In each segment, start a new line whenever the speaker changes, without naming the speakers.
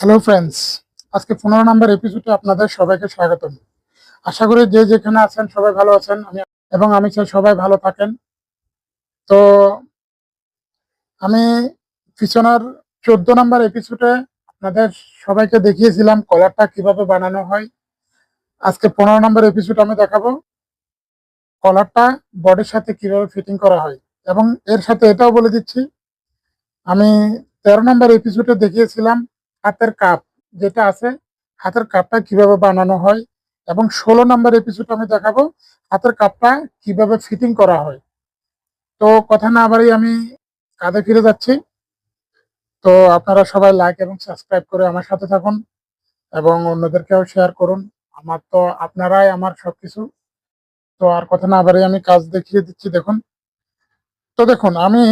Hello friends আজকে পনেরো নম্বর এপিসোডে আপনাদের সবাইকে স্বাগতম। আশা করি যে যেখানে আছেন সবাই ভালো আছেন, আমি এবং আমি চাই সবাই ভালো থাকেন। তো আমি পিছনের চোদ্দ নম্বর এপিসোডে আপনাদের সবাইকে দেখিয়েছিলাম কলারটা কীভাবে বানানো হয়। আজকে পনেরো নম্বর এপিসোড আমি দেখাবো কলারটা বডির সাথে কীভাবে ফিটিং করা হয়। এবং এর সাথে এটাও বলে দিচ্ছি, আমি তেরো নম্বর এপিসোডে দেখিয়েছিলাম হাতের কাপ যেটা আছে, হাতের কাপটা কীভাবে বানানো হয় এবং ষোলো নম্বর এপিসোড আমি দেখাবো হাতের কাপটা কীভাবে ফিটিং করা হয়। তো কথা না বাড়ি আমি কাঁধে ফিরে যাচ্ছি। তো আপনারা সবাই লাইক এবং সাবস্ক্রাইব করে আমার সাথে থাকুন এবং অন্যদেরকেও শেয়ার করুন। আমার তো আপনারাই আমার সবকিছু। তো আর কথা না বাড়ি আমি কাজ দেখিয়ে দিচ্ছি, দেখুন। তো দেখুন, আমি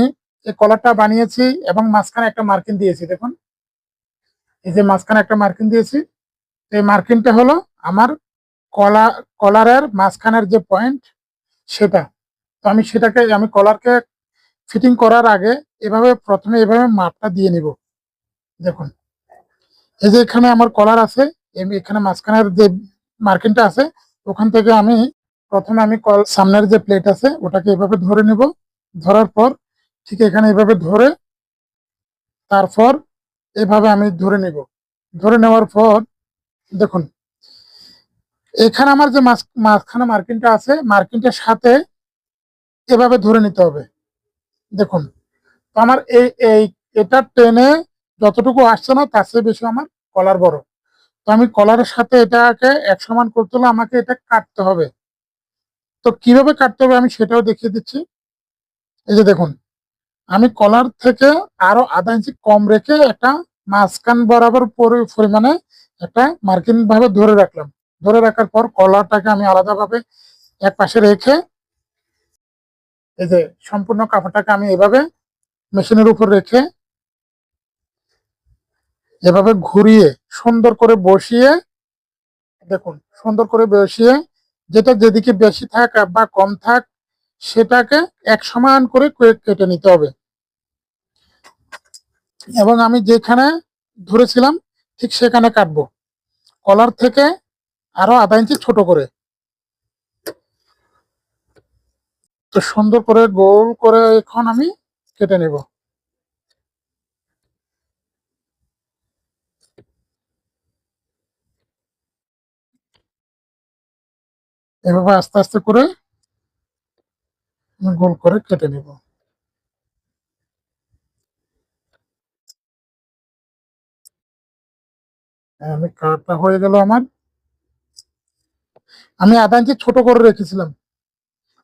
এই কলারটা বানিয়েছি এবং মাঝখানে একটা মার্কিন দিয়েছি, দেখুন। এই যে মাঝখানে একটা মার্কিন দিয়েছি, এই মার্কিনটা হলো আমার কলা, কলারের মাঝখানের যে পয়েন্ট সেটা। তো আমি সেটাকে, আমি কলারকে ফিটিং করার আগে এভাবে প্রথমে এভাবে মাপটা দিয়ে নিব। দেখুন, এই যে এখানে আমার কলার আছে এখানে মাঝখানের যে মার্কিনটা আছে, ওখান থেকে আমি প্রথমে আমি কল, সামনের যে প্লেট আছে, ওটাকে এভাবে ধরে নিব। ধরার পর ঠিক এখানে এভাবে ধরে, তারপর এভাবে আমি ধরে নিব। ধরে নেওয়ার পর, দেখুন, এখানে আমার যে মাঝ- মাঝখানে মার্কিনটা আছে, মার্কিনটার সাথে এভাবে ধরে নিতে হবে। দেখুন, তো আমার এই এই, এটা টেনে যতটুকু আসছে না, তার চেয়ে বেশি আমার কলার বড়। তো আমি কলারের সাথে এটাকে এক সমান করতে হলে আমাকে এটা কাটতে হবে। তো কীভাবে কাটতে হবে আমি সেটাও দেখিয়ে দিচ্ছি। এই যে দেখুন আমি কলার থেকে আরও আধা ইঞ্চি কম রেখে একটা মাঝখান বরাবর পরি- পরিমাণে একটা মার্কিন ভাবে ধরে রাখলাম। ধরে রাখার পর কলারটাকে আমি আলাদাভাবে এক পাশে রেখে এই যে সম্পূর্ণ কাপড়টাকে আমি এভাবে মেশিনের উপর রেখে এভাবে ঘুরিয়ে, সুন্দর করে বসিয়ে, দেখুন, সুন্দর করে বসিয়ে, যেটা যেদিকে বেশি থাক বা কম থাক সেটাকে এক সমান করে কেটে নিতে হবে। এবং আমি যেখানে ধরেছিলাম, ঠিক সেখানে কাটবো। কলার থেকে আরও আধা ইঞ্চি ছোট করে। তো সুন্দর করে গোল করে এখন আমি কেটে নেব। এভাবে আস্তে আস্তে করে গোল করে কেটে নেব। আমি কাটা হয়ে গেল আমার। আমি আধা ইঞ্চি ছোট করে রেখেছিলাম,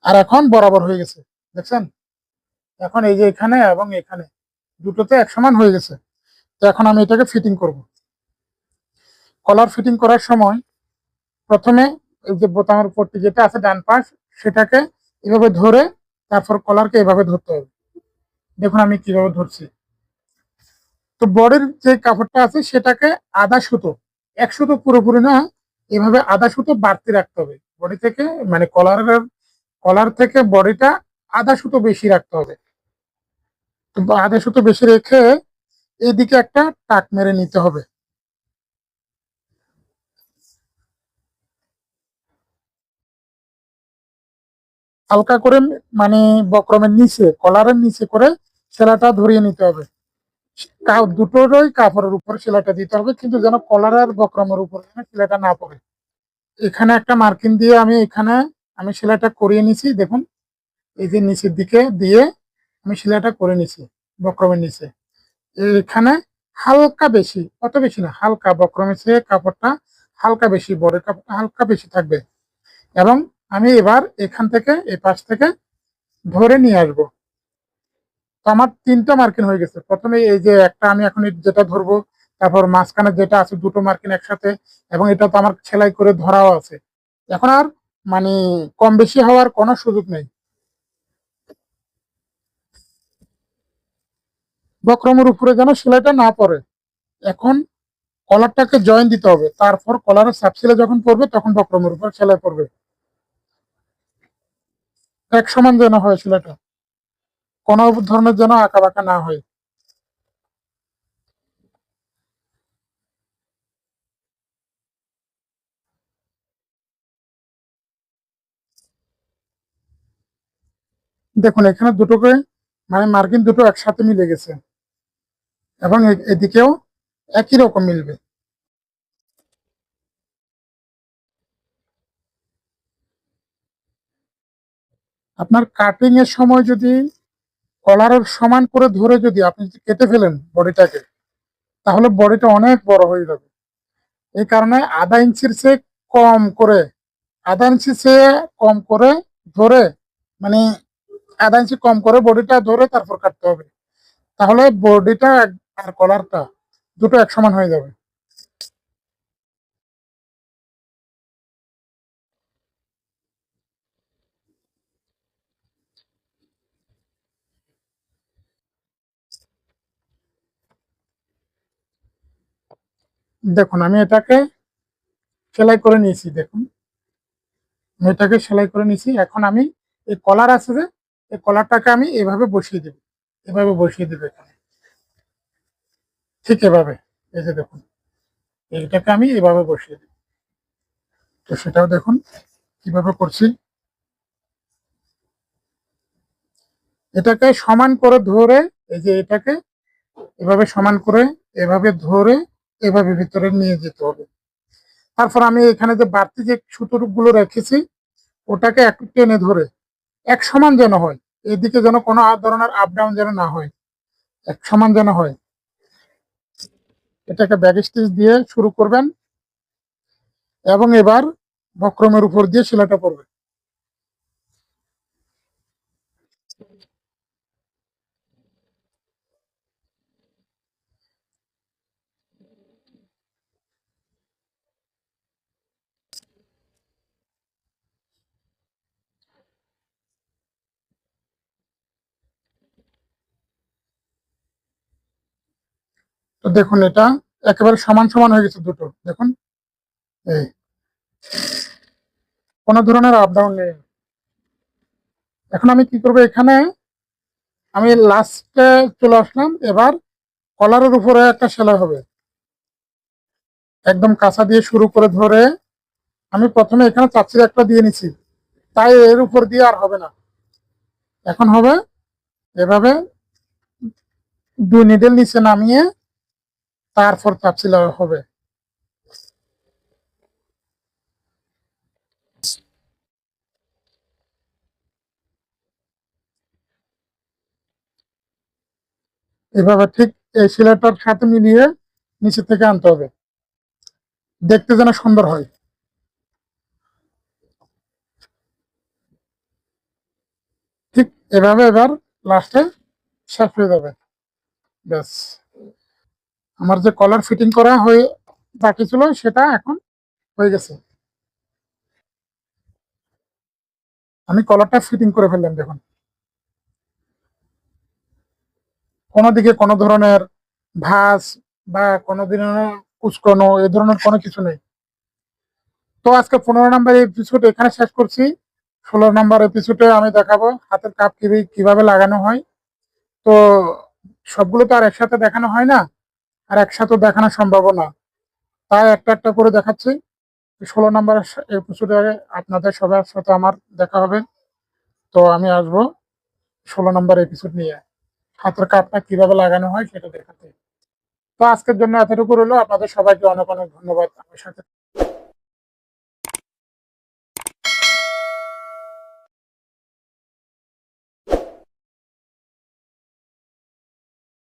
আর এখন বরাবর হয়ে গেছে, দেখছেন? এখন এই যে এখানে এবং এখানে, দুটোতে এক সমান হয়ে গেছে। তো এখন আমি এটাকে ফিটিং করব। কলার ফিটিং করার সময় প্রথমে এই যে বোতামের উপরটি যেটা আছে ডান পাশ, সেটাকে এভাবে ধরে তারপর কলারকে এভাবে ধরতে হবে। দেখুন আমি কীভাবে ধরছি। তো বডির যে কাপড়টা আছে, সেটাকে আধা সুতো, এক সুতো পুরোপুরি না, এভাবে আধা সুতো বাড়তি রাখতে হবে। বডি থেকে মানে কলারের কলার থেকে বডিটা আধা সুতো বেশি রাখতে হবে। তো আধা সুতো বেশি রেখে এদিকে একটা টাক মেরে নিতে হবে। হালকা করে মানে বক্রমের নিচে, কলারের নিচে করে সেলাটা ধরিয়ে নিতে হবে। দুটোরই কাপড়ের উপর সেলাইটা দিতে হবে, কিন্তু যেন কলার আর বক্রমের উপর যেন সেলাইটা না পড়ে। এখানে একটা মার্কিন দিয়ে আমি এখানে, আমি সেলাইটা করিয়ে নিছি, দেখুন। এই যে নিচের দিকে দিয়ে আমি সেলাইটা করে নিছি, বক্রমের নিচে। এখানে হালকা বেশি, অত বেশি না, হালকা বক্রমের চেয়ে কাপড়টা হালকা বেশি বড় কাপড়টা হালকা বেশি থাকবে। এবং আমি এবার এখান থেকে এই পাশ থেকে ধরে নিয়ে আসব। তো আমার তিনটা মার্কিন হয়ে গেছে। প্রথমে এই যে একটা আমি এখন যেটা ধরবো, তারপর মাঝখানে যেটা আছে দুটো মার্কিন একসাথে, এবং এটা তো আমার সেলাই করে ধরাও আছে। এখন আর মানে কম বেশি হওয়ার কোনো সুযোগ নেই। বক্রমের উপরে যেন সেলাইটা না পড়ে। এখন কলারটাকে জয়েন দিতে হবে। তারপর কলারের সাপ সেলাই যখন পড়বে, তখন বক্রমের উপর সেলাই পড়বে। এক সমান যেন হয়েছিল এটা। কোনো ধরনের যেন আঁকা বাঁকা না হয়। দেখুন, এখানে দুটোকে মানে মার্কিন দুটো একসাথে মিলে গেছে। এবং এদিকেও একই রকম মিলবে। আপনার কাটিং এর সময় যদি কলারের সমান করে ধরে যদি আপনি যদি কেটে ফেলেন বডিটাকে, তাহলে বডিটা অনেক বড় হয়ে যাবে। এই কারণে আধা ইঞ্চির চেয়ে কম করে, আধা ইঞ্চি চেয়ে কম করে ধরে মানে আধা ইঞ্চি কম করে বডিটা ধরে তারপর কাটতে হবে। তাহলে বডিটা আর কলারটা দুটো এক সমান হয়ে যাবে। দেখুন, আমি এটাকে সেলাই করে নিয়েছি, দেখুন। আমি এটাকে সেলাই করে নিয়েছি। এখন আমি এই কলার আছে যে, এই কলারটাকে আমি এভাবে বসিয়ে দেব। এভাবে বসিয়ে দেবো এখানে। ঠিক এভাবে। এই যে দেখুন, এইটাকে আমি এভাবে বসিয়ে দেব। তো সেটাও দেখুন, কীভাবে করছি। এটাকে সমান করে ধরে, এই যে এটাকে এভাবে সমান করে, এভাবে ধরে এভাবে ভিতরে নিয়ে যেতে হবে। তারপর আমি এখানে যে বাড়তি যে সুতোরগুলো রেখেছি, ওটাকে একটু টেনে ধরে, এক সমান যেন হয়, এদিকে যেন কোনো ধরনের আপ ডাউন যেন না হয়, এক সমান যেন হয়। এটাকে ব্যাগ স্টিচ দিয়ে শুরু করবেন এবং এবার বক্রমের উপর দিয়ে সেলাইটা পড়বে। তো দেখুন এটা একেবারে সমান সমান হয়ে গেছে দুটো। দেখুন। এই। কোনো ধরনের আপ ডাউন নেই। এখন আমি কি করব এখানে? আমি লাস্টে চলে আসলাম। এবার কলারের উপরে একটা সেলাই হবে। একদম কাঁচা দিয়ে শুরু করে ধরে আমি প্রথমে এখানে চাচির একটা দিয়ে নিছি। তাই এর উপর দিয়ে আর হবে না। এখন হবে এভাবে দুই নিডেল নিচে নামিয়ে তারপর চাপসি লাগা হবে। এভাবে ঠিক এই শিলাটার সাথে মিলিয়ে নিচে থেকে আনতে হবে। দেখতে যেন সুন্দর হয়। ঠিক এভাবে এবার লাস্টে শেষ হয়ে যাবে। ব্যাস। আমার যে কলার ফিটিং করা হয়ে বাকি ছিল সেটা এখন হয়ে গেছে। আমি কলারটা ফিটিং করে ফেললাম, দেখুন। কোনো দিকে কোনো ধরনের ভাস বা কোনো ধরনের কুচকানো, এ ধরনের কোনো কিছু নেই। তো আজকে পনেরো নাম্বার এপিসোড এখানে শেষ করছি। ষোলো নাম্বার এপিসোডে আমি দেখাবো হাতের কাপ কীভাবে কীভাবে লাগানো হয়। তো সবগুলো তো আর একসাথে দেখানো হয় না। আর একসাথে দেখানো সম্ভব না। তাই একটা একটা করে দেখাচ্ছি। ষোলো নম্বর এপিসোডে আপনাদের সবার সাথে আমার দেখা হবে। তো আমি আসব ষোলো নম্বর এপিসোড নিয়ে। হাতের কাপটা কীভাবে লাগানো হয় সেটা দেখাতে। তো আজকের জন্য এতটুকু রইল। আপনাদের সবাইকে অনেক অনেক ধন্যবাদ আমার সাথে।